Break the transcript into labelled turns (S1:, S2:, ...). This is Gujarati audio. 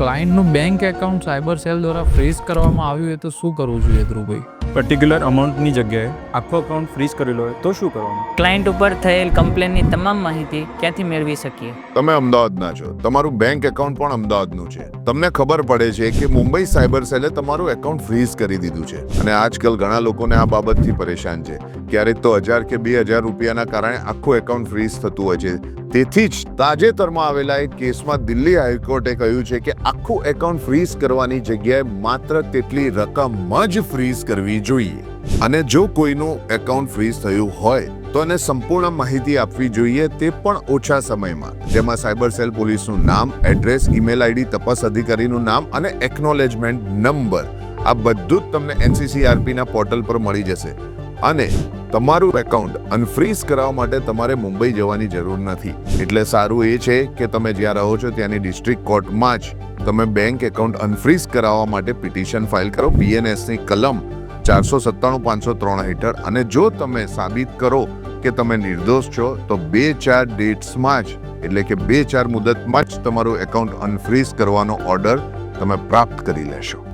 S1: ક્લાયન્ટનું બેંક એકાઉન્ટ સાયબર સેલ દ્વારા ફ્રીઝ કરવામાં આવ્યું હોય તો શું કરવું જોઈએ ધ્રુવભાઈ?
S2: પર્ટિક્યુલર અમાઉન્ટની જગ્યાએ આખો અકાઉન્ટ ફ્રીઝ કરેલો હોય તો શું કરવાનું?
S3: ક્લાયન્ટ ઉપર થયેલ કમ્પ્લેનની તમામ માહિતી ક્યાંથી મેળવી શકીએ?
S4: તમે અમદાવાદના છો. તમારું બેંક એકાઉન્ટ પણ અમદાવાદનું છે. તમને ખબર પડે છે કે મુંબઈ સાયબર સેલે તમારું એકાઉન્ટ ફ્રીઝ કરી દીધું છે. અને આજકાલ ઘણા લોકોને આ બાબતથી પરેશાન છે. ક્યારેક તો હજાર કે બે હજાર રૂપિયાના કારણે આખું એકાઉન્ટ ફ્રીઝ થતું હોય છે. તેથી જ તાજેતરમાં આવેલા એક કેસમાં દિલ્હી હાઈકોર્ટે કહ્યું છે કે આખું એકાઉન્ટ ફ્રીઝ કરવાની જગ્યાએ માત્ર તેટલી રકમ જ ફ્રીઝ કરવી જોઈએ. અને જો કોઈનું એકાઉન્ટ ફ્રીઝ થયું હોય, તો એને સંપૂર્ણ માહિતી આપવી જોઈએ તે પણ ઓછા સમયમાં. જેમાં સાયબર સેલ પોલીસનું નામ, એડ્રેસ, ઈમેલ આઈડી, તપાસ અધિકારીનું નામ અને એકનોલેજમેન્ટ નંબર આ બધું જ તમને એનસીસીઆરપીના પોર્ટલ પર મળી જશે. અને તમારું એકાઉન્ટ અનફ્રીઝ કરાવવા માટે તમારે મુંબઈ જવાની જરૂર નથી. એટલે સારું એ છે કે તમે જ્યાં રહો છો ત્યાંની ડિસ્ટ્રિક્ટ કોર્ટમાં જ તમે બેંક એકાઉન્ટ અનફ્રીઝ કરાવવા માટે પિટિશન ફાઇલ કરો બીએનએસની કલમ ચારસો સત્તાણું પાંચસો ત્રણ હેઠળ. અને જો તમે સાબિત કરો કે તમે નિર્દોષ છો, તો બે ચાર ડેટ્સમાં જ, એટલે કે બે ચાર મુદતમાં જ તમારું એકાઉન્ટ અનફ્રીઝ કરવાનો ઓર્ડર તમે પ્રાપ્ત કરી લેશો.